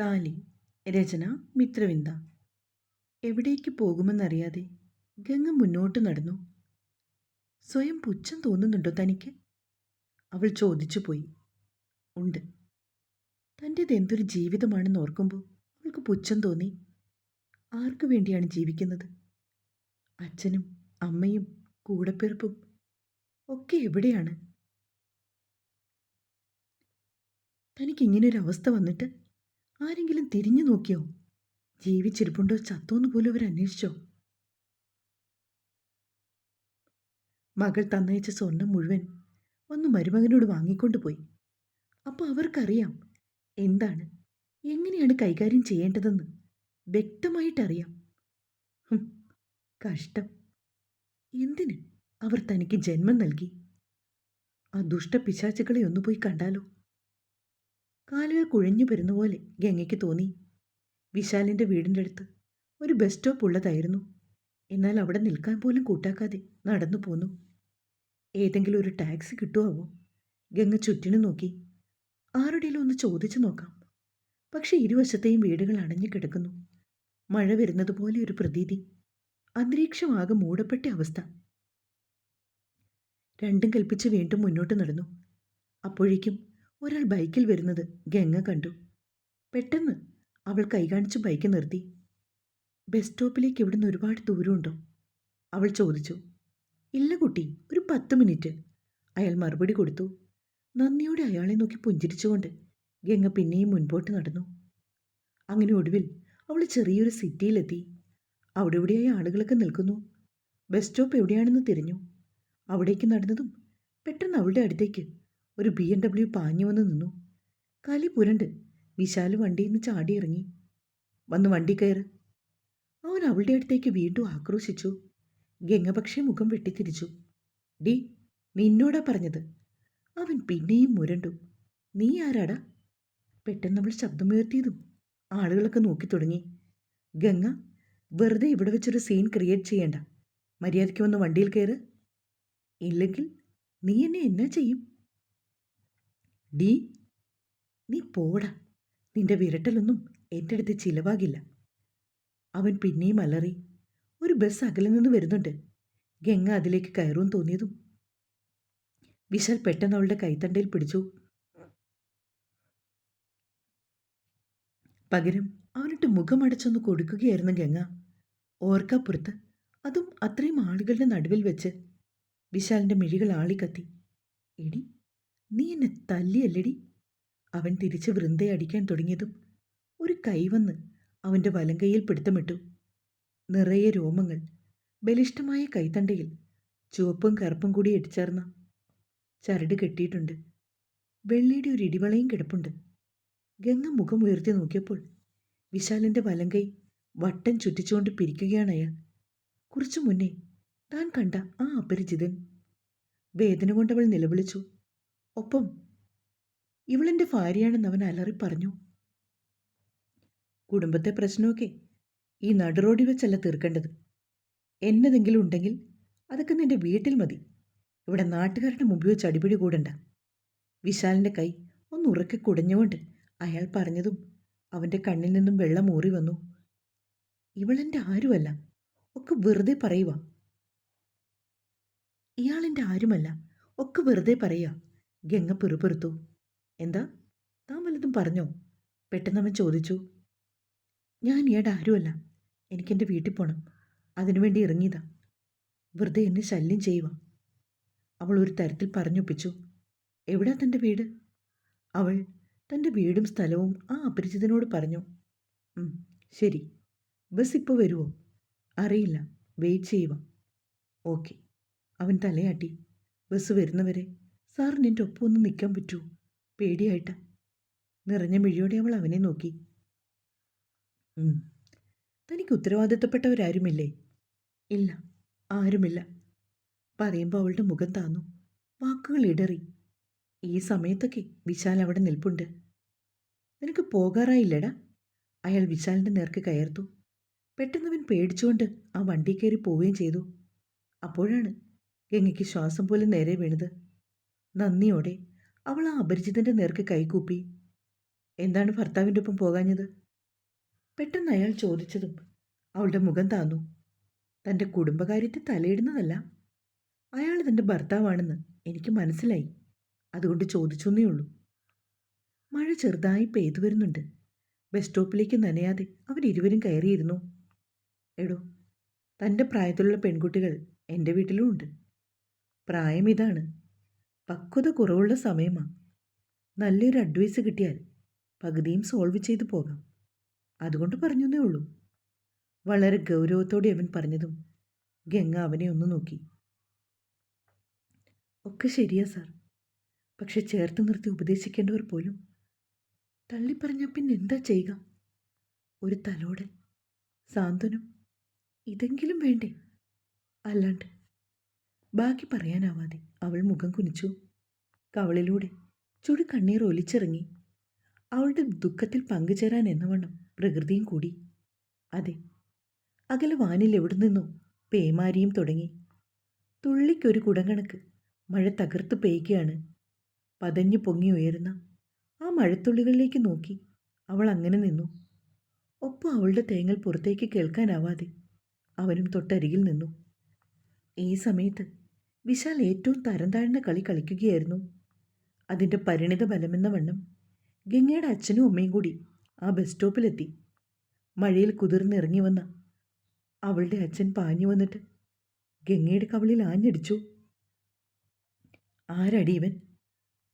താലി രചന മിത്രവിന്ദ. എവിടേക്ക് പോകുമെന്നറിയാതെ ഗംഗ മുന്നോട്ട് നടന്നു. സ്വയം പുച്ഛം തോന്നുന്നുണ്ടോ തനിക്ക്? അവൾ ചോദിച്ചു പോയി. ഉണ്ട്. തന്റേത് എന്തൊരു ജീവിതമാണെന്ന് ഓർക്കുമ്പോൾ അവൾക്ക് പുച്ഛം തോന്നി. ആർക്കു വേണ്ടിയാണ് ജീവിക്കുന്നത്? അച്ഛനും അമ്മയും കൂടപ്പിറപ്പും ഒക്കെ എവിടെയാണ്? തനിക്കിങ്ങനൊരവസ്ഥ വന്നിട്ട് ആരെങ്കിലും തിരിഞ്ഞു നോക്കിയോ? ജീവിച്ചിരിപ്പുണ്ടോ? ചത്തോന്ന് പോലും അവർ അന്വേഷിച്ചോ? മകൾ തന്നയച്ച സ്വർണം മുഴുവൻ ഒന്ന് മരുമകനോട് വാങ്ങിക്കൊണ്ടുപോയി അപ്പോൾ അവർക്കറിയാം എന്താണ് എങ്ങനെയാണ് കൈകാര്യം ചെയ്യേണ്ടതെന്ന്. വ്യക്തമായിട്ടറിയാം. കഷ്ടം. എന്തിന് അവർ തനിക്ക് ജന്മം നൽകി? ആ ദുഷ്ടപിശാചുക്കളെ ഒന്ന് പോയി കണ്ടാലോ? കാലുകൾ കുഴഞ്ഞു പോലെ ഗംഗയ്ക്ക് തോന്നി. വിശാലിന്റെ വീടിന്റെ അടുത്ത് ഒരു ബസ് സ്റ്റോപ്പ് ഉള്ളതായിരുന്നു. എന്നാൽ അവിടെ നിൽക്കാൻ പോലും കൂട്ടാക്കാതെ നടന്നു പോന്നു. ഏതെങ്കിലും ഒരു ടാക്സി കിട്ടുമാവോ ഗംഗ ചുറ്റിനു നോക്കി. ആരുടെയും ഒന്ന് ചോദിച്ചു നോക്കാം. പക്ഷേ ഇരുവശത്തെയും വീടുകൾ അടഞ്ഞു കിടക്കുന്നു. മഴ വരുന്നത് പോലെ ഒരു പ്രതീതി. അന്തരീക്ഷമാകെ മൂടപ്പെട്ട അവസ്ഥ. രണ്ടും കൽപ്പിച്ച് വീണ്ടും മുന്നോട്ട് നടന്നു. അപ്പോഴേക്കും ഒരാൾ ബൈക്കിൽ വരുന്നത് ഗംഗ കണ്ടു. പെട്ടെന്ന് അവൾ കൈകാണിച്ച് ബൈക്ക് നിർത്തി. ബസ് സ്റ്റോപ്പിലേക്ക് ഇവിടുന്ന് ഒരുപാട് ദൂരമുണ്ടോ? അവൾ ചോദിച്ചു. ഇല്ല കുട്ടി ഒരു പത്ത് മിനിറ്റ്. അയാൾ മറുപടി കൊടുത്തു. നന്ദിയോടെ അയാളെ നോക്കി പുഞ്ചിരിച്ചുകൊണ്ട് ഗംഗ പിന്നെയും മുൻപോട്ട് നടന്നു. അങ്ങനെ ഒടുവിൽ അവൾ ചെറിയൊരു സിറ്റിയിലെത്തി. അവിടെ ഇവിടെയായി ആളുകളൊക്കെ നിൽക്കുന്നു. ബസ് സ്റ്റോപ്പ് എവിടെയാണെന്ന് തിരിഞ്ഞു. അവിടേക്ക് നടന്നതും പെട്ടെന്ന് അവളുടെ അടുത്തേക്ക് ഒരു ബി എം ഡബ്ല്യു പാഞ്ഞു വന്ന് നിന്നു. കലി പുരണ്ട് വിശാൽ വണ്ടിയിൽ നിന്ന് ചാടിയിറങ്ങി. വന്ന് വണ്ടി കയറ്. അവൻ അവളുടെ അടുത്തേക്ക് വീണ്ടും ആക്രോശിച്ചു. ഗംഗപക്ഷി മുഖം വെട്ടിത്തിരിച്ചു. ഡി നിന്നോടാ പറഞ്ഞത്. അവൻ പിന്നെയും മുരണ്ടു. നീ ആരാടാ? പെട്ടെന്ന് അവൾ ശബ്ദമുയർത്തിയതും ആളുകളൊക്കെ നോക്കി തുടങ്ങി. ഗംഗ വെറുതെ ഇവിടെ വെച്ചൊരു സീൻ ക്രിയേറ്റ് ചെയ്യണ്ട. മര്യാദയ്ക്ക് വന്ന് വണ്ടിയിൽ കയറ്. ഇല്ലെങ്കിൽ നീ എന്നെ എന്നാ ചെയ്യും? ഡി നീ പോടാ. നിന്റെ വിരട്ടലൊന്നും എന്റെ അടുത്ത് ചിലവാകില്ല. അവൻ പിന്നെയും അലറി ഒരു ബസ് അകലെ നിന്ന് വരുന്നുണ്ട്. ഗംഗ അതിലേക്ക് കയറും തോന്നിയതും. വിശാൽ പെട്ടെന്ന് അവളുടെ കൈത്തണ്ടയിൽ പിടിച്ചു. പകരം അവനിട്ട് മുഖമടച്ചൊന്ന് കൊടുക്കുകയായിരുന്നു ഗംഗ. ഓർക്കാപ്പുറത്ത് അതും അത്രയും ആളുകളുടെ നടുവിൽ വെച്ച് വിശാലിന്റെ മിഴികൾ ആളിക്കത്തി. എടി നീ എന്നെ തല്ലിയല്ലടി? അവൻ തിരിച്ച് വൃന്ദയെ അടിക്കാൻ തുടങ്ങിയതും ഒരു കൈവന്ന് അവന്റെ കൈയിൽ പിടുത്തമിട്ടു. നിറയെ രോമങ്ങൾ ബലിഷ്ടമായ കൈത്തണ്ടയിൽ ചുവപ്പും കറുപ്പും കൂടി ഇടിച്ചേർന്ന ചരട് കെട്ടിയിട്ടുണ്ട്. വെള്ളിയുടെ ഒരു ഇടിവളയും കിടപ്പുണ്ട്. ഗംഗ മുഖം ഉയർത്തി നോക്കിയപ്പോൾ വിശാലിന്റെ കൈ വട്ടം ചുറ്റിച്ചുകൊണ്ട് പിരിക്കുകയാണ് അയാൾ. കുറച്ചു മുന്നേ താൻ കണ്ട ആ അപരിചിതൻ. വേദന കൊണ്ടവൾ നിലവിളിച്ചു. ഒപ്പം ഇവളെന്റെ ഭാര്യയാണെന്ന് അവൻ അലറി പറഞ്ഞു. കുടുംബത്തെ പ്രശ്നമൊക്കെ ഈ നടുറോടി വെച്ചല്ല തീർക്കേണ്ടത്. എന്നതെങ്കിലും ഉണ്ടെങ്കിൽ അതൊക്കെ നിന്റെ വീട്ടിൽ മതി. ഇവിടെ നാട്ടുകാരുടെ മുമ്പിൽ വെച്ച് അടിപിടി കൂടണ്ട. വിശാലിന്റെ കൈ ഒന്ന് ഉറക്കി കുടഞ്ഞുകൊണ്ട് അയാൾ പറഞ്ഞതും അവന്റെ കണ്ണിൽ നിന്നും വെള്ളം ഊറി വന്നു. ഇവളെന്റെ ആരുമല്ല. ഒക്കെ വെറുതെ പറയുക ഇയാളെന്റെ ആരുമല്ല. ഒക്കെ വെറുതെ പറയുക ഗംഗ പിറുപിറുത്തു. എന്താ? താൻ വല്ലതും പറഞ്ഞോ? പെട്ടെന്നവൻ ചോദിച്ചു. ഞാൻ ഇയാടെ ആരുമല്ല. എനിക്കെന്റെ വീട്ടിൽ പോകണം അതിനുവേണ്ടി ഇറങ്ങിയതാ. വെറുതെ എന്നെ ശല്യം ചെയ്യുക അവൾ ഒരു തരത്തിൽ പറഞ്ഞൊപ്പിച്ചു. എവിടാ തന്റെ വീട്? അവൾ തന്റെ വീടും സ്ഥലവും ആ അപരിചിതനോട് പറഞ്ഞു. ശരി. ബസ് ഇപ്പോൾ വരുമോ അറിയില്ല. വെയിറ്റ് ചെയ്യുക ഓക്കെ. അവൻ തലയാട്ടി. ബസ് വരുന്നവരെ സാറിന് എന്റെ ഒപ്പം ഒന്ന് നിൽക്കാൻ പറ്റുമോ പേടിയായിട്ട്. നിറഞ്ഞ മിഴിയോടെ അവൾ അവനെ നോക്കി. "ഉം. തനിക്ക് ഉത്തരവാദിത്തപ്പെട്ടവരാരുമില്ലേ? ഇല്ല. ആരുമില്ല. പറയുമ്പോൾ അവളുടെ മുഖം താന്നു. വാക്കുകൾ ഇടറി. ഈ സമയത്തൊക്കെ വിശാൽ അവിടെ നിൽപ്പുണ്ട്. നിനക്ക് പോകാറായില്ലടാ? അയാൾ വിശാലിന്റെ നേർക്ക് കയർത്തു. പെട്ടെന്ന് അവൻ പേടിച്ചുകൊണ്ട് ആ വണ്ടി കയറി പോവുകയും ചെയ്തു. അപ്പോഴാണ് ഗംഗയ്ക്ക് ശ്വാസം പോലും നേരെ വീണത്. നന്ദിയോടെ അവൾ ആ അപരിചിതന്റെ നേർക്ക് കൈകൂപ്പി. എന്താണ് ഭർത്താവിന്റെ ഒപ്പം പോകാഞ്ഞത്? പെട്ടെന്ന് അയാൾ ചോദിച്ചതും അവളുടെ മുഖം താന്നു. തന്റെ കുടുംബകാര്യത്തെ തലയിടുന്നതല്ല. അയാൾ തന്റെ ഭർത്താവാണെന്ന് എനിക്ക് മനസ്സിലായി. അതുകൊണ്ട് ചോദിച്ചെന്നേ ഉള്ളൂ. മഴ ചെറുതായി പെയ്തു വരുന്നുണ്ട്. ബസ് സ്റ്റോപ്പിലേക്ക് നനയാതെ അവരിരുവരും കയറിയിരുന്നു. എടോ തന്റെ പ്രായത്തിലുള്ള പെൺകുട്ടികൾ എന്റെ വീട്ടിലും ഉണ്ട്. പ്രായം ഇതാണ്. പക്വത കുറവുള്ള സമയമാണ് നല്ലൊരു അഡ്വൈസ് കിട്ടിയാൽ പകുതിയും സോൾവ് ചെയ്തു പോകാം. അതുകൊണ്ട് പറഞ്ഞതേ ഉള്ളൂ. വളരെ ഗൗരവത്തോടെ അവൻ പറഞ്ഞതും ഗംഗ അവനെ ഒന്ന് നോക്കി. ഒക്കെ ശരിയാ സാർ പക്ഷെ ചേർത്ത് നിർത്തി ഉപദേശിക്കേണ്ടവർ പോലും തള്ളിപ്പറഞ്ഞ പിന്നെ എന്താ ചെയ്യുക? ഒരു തലോടൽ സാന്ത്വനം ഇതെങ്കിലും വേണ്ടേ? അല്ലാണ്ട് ബാക്കി പറയാനാവാതെ അവൾ മുഖം കുനിച്ചു. കവളിലൂടെ ചുടു കണ്ണീർ ഒലിച്ചിറങ്ങി. അവളുടെ ദുഃഖത്തിൽ പങ്കുചേരാൻ എന്നവണ്ണം പ്രകൃതിയും കൂടി. അതെ അകലെ വാനിൽ എവിടെ നിന്നോ പേമാരിയും തുടങ്ങി. തുള്ളിക്കൊരു കുടങ്കണക്ക് മഴ തകർത്ത് പെയ്യുകയാണ്. പതഞ്ഞു പൊങ്ങി ഉയരുന്ന ആ മഴത്തുള്ളികളിലേക്ക് നോക്കി അവൾ അങ്ങനെ നിന്നു. ഒപ്പം അവളുടെ തേങ്ങൽ പുറത്തേക്ക് കേൾക്കാനാവാതെ അവനും തൊട്ടരികിൽ നിന്നു. ഈ സമയത്ത് വിശാൽ ഏറ്റവും തരം താഴ്ന്ന കളി കളിക്കുകയായിരുന്നു. അതിന്റെ പരിണിത ഫലമെന്ന വണ്ണം ഗംഗയുടെ അച്ഛനും അമ്മയും കൂടി ആ ബസ് സ്റ്റോപ്പിലെത്തി മഴയിൽ കുതിർന്നിറങ്ങി വന്ന അവളുടെ അച്ഛൻ പാഞ്ഞു വന്നിട്ട് ഗംഗയുടെ കവളിൽ ആഞ്ഞടിച്ചു. ആരടി ഇവൻ?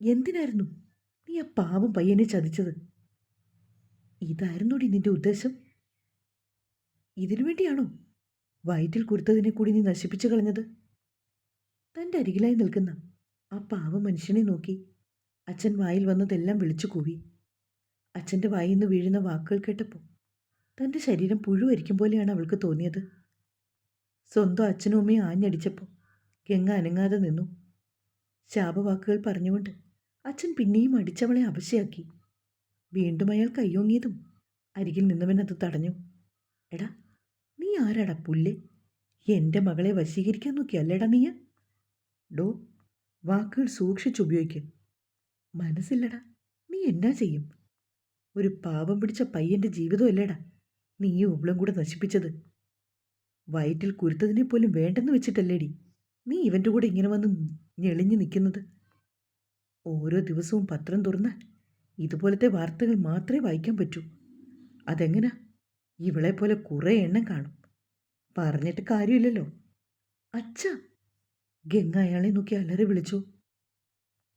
എന്തിനായിരുന്നു നീ ആ പാവം പയ്യനെ ചതിച്ചത്? ഇതായിരുന്നോടി നിന്റെ ഉദ്ദേശം? ഇതിനു വേണ്ടിയാണോ വയറ്റിൽ കുരുത്തതിനെ കൂടി നീ നശിപ്പിച്ചു കളഞ്ഞത്? തന്റെ അരികിലായി നിൽക്കുന്ന ആ പാവ മനുഷ്യനെ നോക്കി അച്ഛൻ വായിൽ വന്നതെല്ലാം വിളിച്ചു കൂവി. അച്ഛന്റെ വായിൽ നിന്ന് വീഴുന്ന വാക്കുകൾ കേട്ടപ്പോൾ തന്റെ ശരീരം പുഴുവരിക്കും പോലെയാണ് അവൾക്ക് തോന്നിയത്. സ്വന്തം അച്ഛനും അമ്മയും ആഞ്ഞടിച്ചപ്പോൾ ഗംഗ അനങ്ങാതെ നിന്നു. ശാപവാക്കുകൾ പറഞ്ഞുകൊണ്ട് അച്ഛൻ പിന്നെയും അടിച്ചവളെ അപശയാക്കി. വീണ്ടും അയാൾ കയ്യോങ്ങിയതും അരികിൽ നിന്നവൻ അത് തടഞ്ഞു. എടാ നീ ആരാടാ പുല്ല്? എന്റെ മകളെ വശീകരിക്കാൻ നോക്കിയല്ലേടാ നീ ഡോ വാക്കുകൾ സൂക്ഷിച്ചുപയോഗിക്ക് മനസ്സില്ലടാ നീ എന്നാ ചെയ്യും? ഒരു പാപം പിടിച്ച പയ്യന്റെ ജീവിതമല്ലേടാ നീ ഈ ഉബളും കൂടെ നശിപ്പിച്ചത്. വയറ്റിൽ കുരുത്തതിനെ പോലും വേണ്ടെന്ന് വെച്ചിട്ടല്ലേടി നീ ഇവന്റെ കൂടെ ഇങ്ങനെ വന്ന് ഞെളിഞ്ഞു നിൽക്കുന്നത്? ഓരോ ദിവസവും പത്രം തുറന്നാൽ ഇതുപോലത്തെ വാർത്തകൾ മാത്രമേ വായിക്കാൻ പറ്റൂ. അതെങ്ങനാ? ഇവളെ പോലെ കുറേ എണ്ണം കാണും. പറഞ്ഞിട്ട് കാര്യമില്ലല്ലോ. അച്ഛ ഗംഗ അയാളെ നോക്കി അലറി വിളിച്ചു.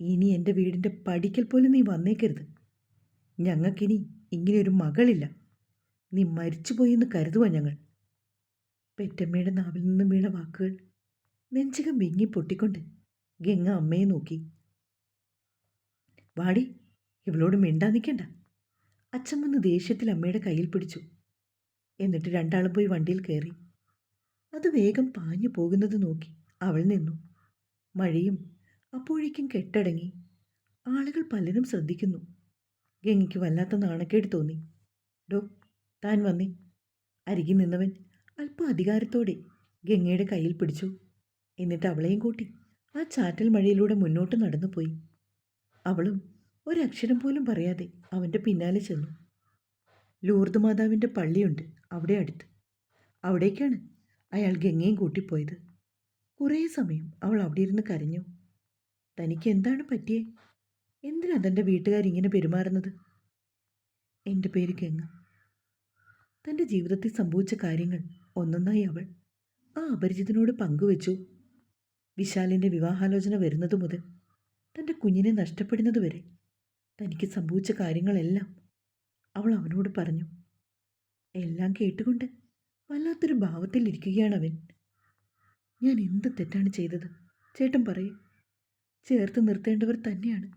ഇനി എന്റെ വീടിന്റെ പടിക്കൽ പോലും നീ വന്നേക്കരുത്. ഞങ്ങൾക്കിനി ഇങ്ങനെയൊരു മകളില്ല. നീ മരിച്ചുപോയി എന്ന് കരുതുവാ ഞങ്ങൾ. പെറ്റമ്മയുടെ നാവിൽ നിന്നും വീണ വാക്കുകൾ നെഞ്ചകം വിങ്ങി പൊട്ടിക്കൊണ്ട് ഗംഗ അമ്മയെ നോക്കി. വാടി ഇവളോട് മിണ്ടാ നിൽക്കണ്ട. അച്ഛൻ വന്ന് ദേഷ്യത്തിൽ അമ്മയുടെ കയ്യിൽ പിടിച്ചു. എന്നിട്ട് രണ്ടാളും പോയി വണ്ടിയിൽ കയറി. അത് വേഗം പാഞ്ഞു പോകുന്നത് നോക്കി. അവൾ നിന്നു. മഴയും അപ്പോഴേക്കും കെട്ടടങ്ങി. ആളുകൾ പലരും ശ്രദ്ധിക്കുന്നു. ഗംഗയ്ക്ക് വല്ലാത്ത നാണക്കേട് തോന്നി. ഡോ താൻ വന്നേ. അരികിൽ നിന്നവൻ അല്പം അധികാരത്തോടെ ഗംഗയുടെ കയ്യിൽ പിടിച്ചു. എന്നിട്ട് അവളെയും കൂട്ടി ആ ചാറ്റൽ മഴയിലൂടെ മുന്നോട്ട് നടന്നുപോയി. അവളും ഒരക്ഷരം പോലും പറയാതെ അവന്റെ പിന്നാലെ ചെന്നു. ലൂർദ് മാതാവിന്റെ പള്ളിയുണ്ട് അവിടെ അടുത്ത്. അവിടേക്കാണ് അയാൾ ഗംഗയും കൂട്ടിപ്പോയത്. കുറേ സമയം അവൾ അവിടെ ഇരുന്ന് കരഞ്ഞു. തനിക്ക് എന്താണ് പറ്റിയേ? എന്തിനാ തന്റെ വീട്ടുകാരിങ്ങനെ പെരുമാറുന്നത്? എന്റെ പേര് ഗംഗ. തന്റെ ജീവിതത്തിൽ സംഭവിച്ച കാര്യങ്ങൾ ഒന്നൊന്നായി അവൾ ആ അപരിചിതനോട് പങ്കുവച്ചു. വിശാലിന്റെ വിവാഹാലോചന വരുന്നത് മുതൽ തന്റെ കുഞ്ഞിനെ നഷ്ടപ്പെടുന്നത് വരെ തനിക്ക് സംഭവിച്ച കാര്യങ്ങളെല്ലാം അവൾ അവനോട് പറഞ്ഞു. എല്ലാം കേട്ടുകൊണ്ട് വല്ലാത്തൊരു ഭാവത്തിലിരിക്കുകയാണ് അവൻ ഞാൻ എന്ത് തെറ്റാണ് ചെയ്തത്? ചേട്ടൻ പറയൂ ചേർത്ത് നിർത്തേണ്ടവർ തന്നെയാണ്.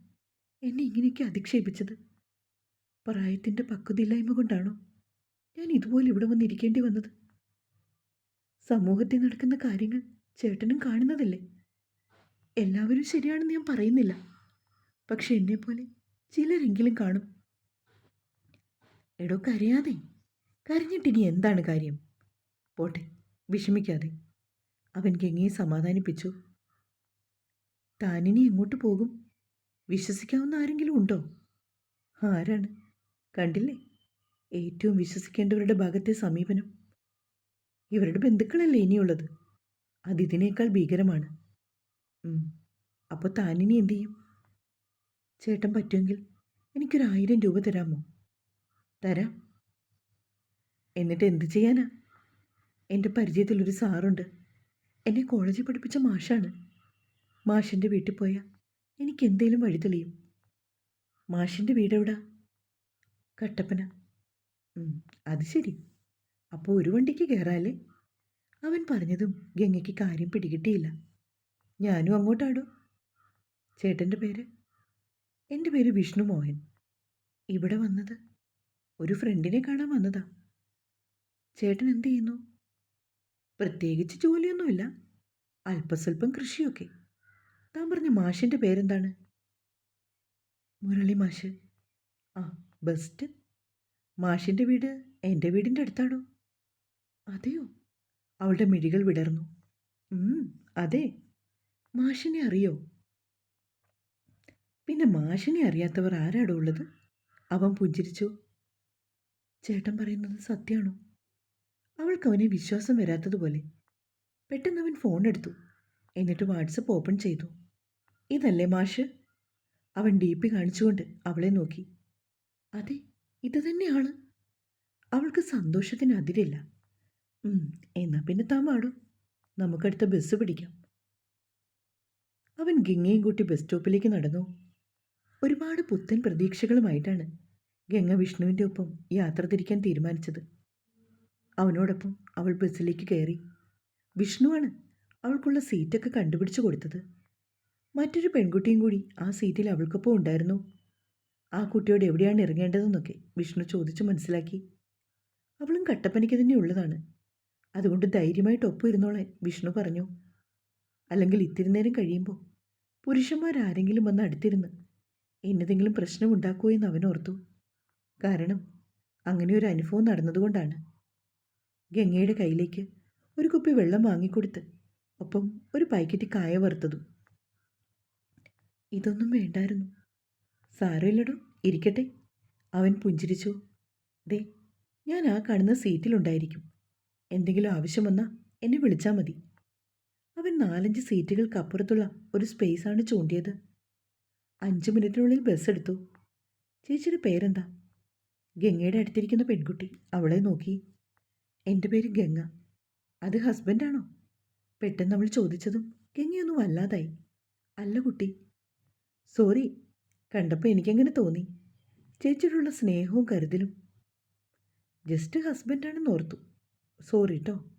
എന്നെ ഇങ്ങനെയൊക്കെ അധിക്ഷേപിച്ചത്. പ്രായത്തിന്റെ പക്വതയില്ലായ്മ കൊണ്ടാണോ ഞാൻ ഇതുപോലെ ഇവിടെ വന്നിരിക്കേണ്ടി വന്നത്? സമൂഹത്തിൽ നടക്കുന്ന കാര്യങ്ങൾ ചേട്ടനും കാണുന്നതല്ലേ? എല്ലാവരും ശരിയാണെന്ന് ഞാൻ പറയുന്നില്ല. പക്ഷെ എന്നെപ്പോലെ ചിലരെങ്കിലും കാണും. എടോ കരയാതെ. കരഞ്ഞിട്ടിനി എന്താണ് കാര്യം? പോട്ടെ വിഷമിക്കാതെ. അവൻ ഗംഗയെ സമാധാനിപ്പിച്ചു? താനിനി എങ്ങോട്ട് പോകും? വിശ്വസിക്കാവുന്ന ആരെങ്കിലും ഉണ്ടോ? ആരാണ്? കണ്ടില്ലേ? ഏറ്റവും വിശ്വസിക്കേണ്ടവരുടെ ഭാഗത്തെ സമീപനം. ഇവരുടെ ബന്ധുക്കളല്ലേ ഇനിയുള്ളത്? അതിതിനേക്കാൾ ഭീകരമാണ്. അപ്പോൾ താനിനി എന്തു ചെയ്യും? ചേട്ടൻ പറ്റുമെങ്കിൽ എനിക്കൊരു ആയിരം രൂപ തരാമോ? തരാം. എന്നിട്ട് എന്ത് ചെയ്യാനാ? എന്റെ പരിചയത്തിലൊരു സാറുണ്ട്. എന്നെ കോളേജിൽ പഠിപ്പിച്ച മാഷാണ്. മാഷിന്റെ വീട്ടിൽ പോയാൽ എനിക്ക് എന്തേലും വഴി തെളിയും. മാഷിന്റെ വീടെവിടാ കട്ടപ്പന. അത് ശരി. അപ്പോൾ ഒരു വണ്ടിക്ക് കയറാല്ലേ അവൻ പറഞ്ഞതും ഗംഗയ്ക്ക് കാര്യം പിടികിട്ടിയില്ല. ഞാനും അങ്ങോട്ടാടും. ചേട്ടന്റെ പേര്? എന്റെ പേര് വിഷ്ണു മോഹൻ. ഇവിടെ വന്നത് ഒരു ഫ്രണ്ടിനെ കാണാൻ വന്നതാ. ചേട്ടൻ എന്ത് ചെയ്യുന്നു? പ്രത്യേകിച്ച് ജോലിയൊന്നുമില്ല. അല്പസ്വല്പം കൃഷിയൊക്കെ. താൻ പറഞ്ഞ മാഷിന്റെ പേരെന്താണ്? മുരളി മാഷ്. ആ ബെസ്റ്റ്. മാഷിന്റെ വീട് എന്റെ വീടിന്റെ അടുത്താണോ? അതെയോ? അവളുടെ മിഴികൾ വിടർന്നു. അതെ. മാഷിനെ അറിയോ? പിന്നെ മാഷിനെ അറിയാത്തവർ ആരാടോ ഉള്ളത്? അവൻ പുഞ്ചിരിച്ചു. ചേട്ടൻ പറയുന്നത് സത്യമാണോ അവൾക്ക് അവനെ വിശ്വാസം വരാത്തതുപോലെ. പെട്ടെന്ന് അവൻ ഫോൺ എടുത്തു. എന്നിട്ട് വാട്സപ്പ് ഓപ്പൺ ചെയ്തു. ഇതല്ലേ മാഷ്? അവൻ ഡി പി കാണിച്ചുകൊണ്ട് അവളെ നോക്കി. അതെ ഇത് തന്നെയാണ്. അവൾക്ക് സന്തോഷത്തിന് അതിരില്ല. എന്നാൽ എന്നാ പിന്നെ താൻ നമുക്കടുത്ത ബസ് പിടിക്കാം. അവൻ ഗംഗയും കൂട്ടി ബസ് സ്റ്റോപ്പിലേക്ക് നടന്നു. ഒരുപാട് പുത്തൻ പ്രതീക്ഷകളുമായിട്ടാണ് ഗംഗ വിഷ്ണുവിന്റെ ഒപ്പം യാത്ര തിരിക്കാൻ തീരുമാനിച്ചത്. അവനോടൊപ്പം അവൾ ബസ്സിലേക്ക് കയറി. വിഷ്ണുവാണ് അവൾക്കുള്ള സീറ്റൊക്കെ കണ്ടുപിടിച്ചു കൊടുത്തത്. മറ്റൊരു പെൺകുട്ടിയും കൂടി ആ സീറ്റിൽ അവൾക്കൊപ്പം ഉണ്ടായിരുന്നു. ആ കുട്ടിയോട് എവിടെയാണ് ഇറങ്ങേണ്ടതെന്നൊക്കെ വിഷ്ണു ചോദിച്ചു മനസ്സിലാക്കി. അവളും കട്ടപ്പനയ്ക്ക് തന്നെ ഉള്ളതാണ്. അതുകൊണ്ട് ധൈര്യമായിട്ട് ഒപ്പം ഇരുന്നോളെ വിഷ്ണു പറഞ്ഞു. അല്ലെങ്കിൽ ഇത്തിരി നേരം കഴിയുമ്പോൾ പുരുഷന്മാരാരെങ്കിലും വന്ന് അടുത്തിരുന്ന് എന്നതെങ്കിലും പ്രശ്നമുണ്ടാക്കുമോ എന്ന് അവൻ ഓർത്തു. കാരണം അങ്ങനെ ഒരു അനുഭവം നടന്നതുകൊണ്ടാണ് ഗംഗയുടെ കയ്യിലേക്ക് ഒരു കുപ്പി വെള്ളം വാങ്ങിക്കൊടുത്ത് ഒപ്പം ഒരു പാക്കറ്റ് കായ വറുത്തതും. ഇതൊന്നും വേണ്ടായിരുന്നു. സാരമില്ലടോ ഇരിക്കട്ടെ. അവൻ പുഞ്ചിരിച്ചു. ദേ ഞാൻ ആ കാണുന്ന സീറ്റിലുണ്ടായിരിക്കും. എന്തെങ്കിലും ആവശ്യം വന്നാൽ എന്നെ വിളിച്ചാൽ മതി. അവൻ നാലഞ്ച് സീറ്റുകൾക്ക് അപ്പുറത്തുള്ള ഒരു സ്പേസാണ് ചൂണ്ടിയത്. അഞ്ച് മിനിറ്റിനുള്ളിൽ ബസ് എടുത്തു. ചേച്ചിയുടെ പേരെന്താ? ഗംഗയുടെ അടുത്തിരിക്കുന്ന പെൺകുട്ടി അവളെ നോക്കി. എന്റെ പേര് ഗംഗ. അത് ഹസ്ബൻഡാണോ പെട്ടെന്ന് നമ്മൾ ചോദിച്ചതും ഗംഗയൊന്നും വല്ലാതായി. അല്ല കുട്ടി. സോറി കണ്ടപ്പോൾ എനിക്കങ്ങനെ തോന്നി. ചേച്ചിയോടുള്ള സ്നേഹവും കരുതലും. ജസ്റ്റ് ഹസ്ബൻഡാണെന്ന് ഓർത്തു. സോറി കേട്ടോ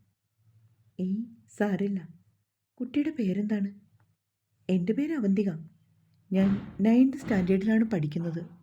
ഏയ് സാരില്ല. കുട്ടിയുടെ പേരെന്താണ്? എന്റെ പേര് അവന്തിക. ഞാൻ നയൻത് സ്റ്റാൻഡേർഡിലാണ് പഠിക്കുന്നത്.